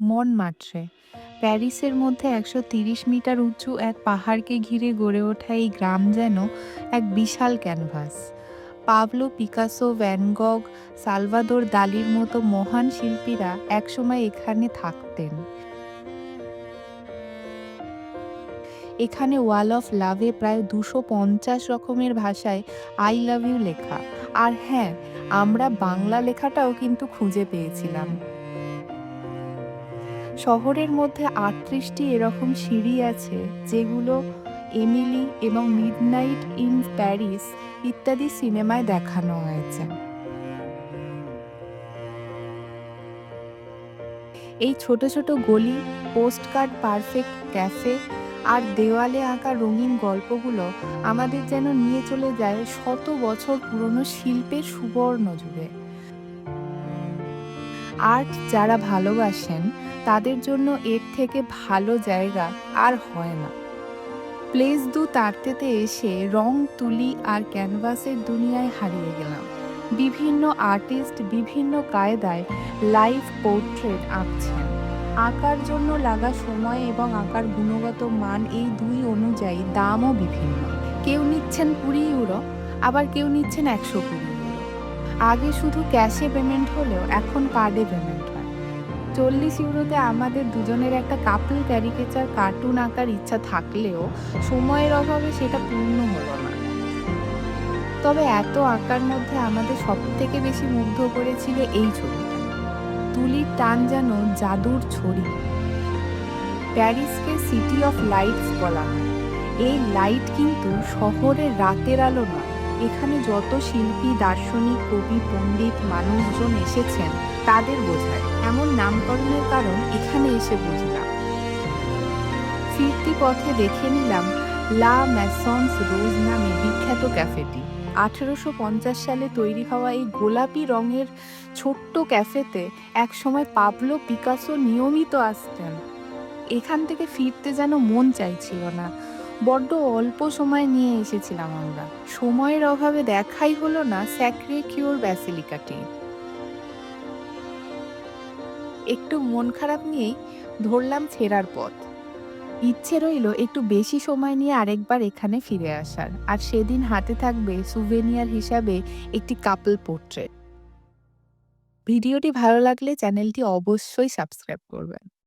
মনমাট্রে প্যারিসের মধ্যে একশো তিরিশ মিটার উঁচু এক পাহাড়কে ঘিরে গড়ে ওঠা এই গ্রাম যেন এক বিশাল canvas. Pablo Picasso, Van Gogh, Salvador দালির মতো মহান শিল্পীরা একসময় এখানে থাকতেন। এখানে ওয়াল অফ লাভে প্রায় দুশো পঞ্চাশ রকমের ভাষায় আই লাভ ইউ লেখা। আর হ্যাঁ আমরা বাংলা লেখাটাও কিন্তু খুঁজে পেয়েছিলাম। শহরের মধ্যে আটত্রিশটি এরকম সিঁড়ি আছে, যেগুলো এমিলি এবং মিডনাইট ইন প্যারিস ইত্যাদি সিনেমায় দেখানো হয়েছে। এই ছোট ছোট গলি, পোস্টকার্ড পারফেক্ট ক্যাফে আর দেওয়ালে আঁকা রঙিন গল্পগুলো আমাদের যেন নিয়ে চলে যায় শত বছর পুরনো শিল্পের সুবর্ণ যুগে। আর্ট যারা ভালোবাসেন তাদের জন্য এর থেকে ভালো জায়গা আর হয় না। প্লেস দু তারতেতে এসে রং, তুলি আর ক্যানভাসের দুনিয়ায় হারিয়ে গেলাম। বিভিন্ন আর্টিস্ট বিভিন্ন কায়দায় লাইভ পোর্ট্রেট আঁকছেন। আঁকার জন্য লাগা সময় এবং আঁকার গুণগত মান এই দুই অনুযায়ী দামও বিভিন্ন। কেউ নিচ্ছেন কুড়ি ইউরো, আবার কেউ নিচ্ছেন একশো কুড়ি আগে শুধু ক্যাশে পেমেন্ট হলেও এখন কার্ডে পেমেন্ট চল্লিশ ইউরোতে আমাদের দুজনের একটা কাপল ক্যারিকেচার কার্টুন আঁকার ইচ্ছা থাকলেও সময়ের অভাবে সেটা পূর্ণ হলো না। তবে এত আঁকার মধ্যে আমাদের সব থেকে বেশি মুগ্ধ করেছিল এই ছবিটা। তুলির টান যেন জাদুর ছড়ি। প্যারিসকে সিটি অফ লাইটস বলা হয়। এই লাইট কিন্তু শহরের রাতের আলো নয় এখানে যত শিল্পী, দার্শনিক, কবি, পণ্ডিত, মানুষজন এসেছেন, তাদের বোঝায়। এমন নামকরণের কারণ এখানে এসে বুঝলাম। ফিরতি পথে দেখে নিলাম লা ম্যাসন্স রোজ নামে বিখ্যাত ক্যাফেটি। আঠেরোশো পঞ্চাশ সালে তৈরি হওয়া এই গোলাপি রঙের ছোট্ট ক্যাফেতে একসময় পাবলো পিকাসো নিয়মিত আসতেন। এখান থেকে ফিরতে যেন মন চাইছিল না। বড্ড অল্প সময় নিয়ে এসেছিলাম আমরা। সময়ের অভাবে দেখাই হলো না স্যাক্রে কিওর ব্যাসিলিকাটি। একটু মন খারাপ নিয়েই ধরলাম ফেরার পথ। ইচ্ছে রইল একটু বেশি সময় নিয়ে আরেকবার এখানে ফিরে আসার, আর সেদিন হাতে থাকবে সুভেনিয়ার হিসাবে একটি কাপল পোর্ট্রেট ভিডিওটি ভালো লাগলে চ্যানেলটি অবশ্যই সাবস্ক্রাইব করবেন।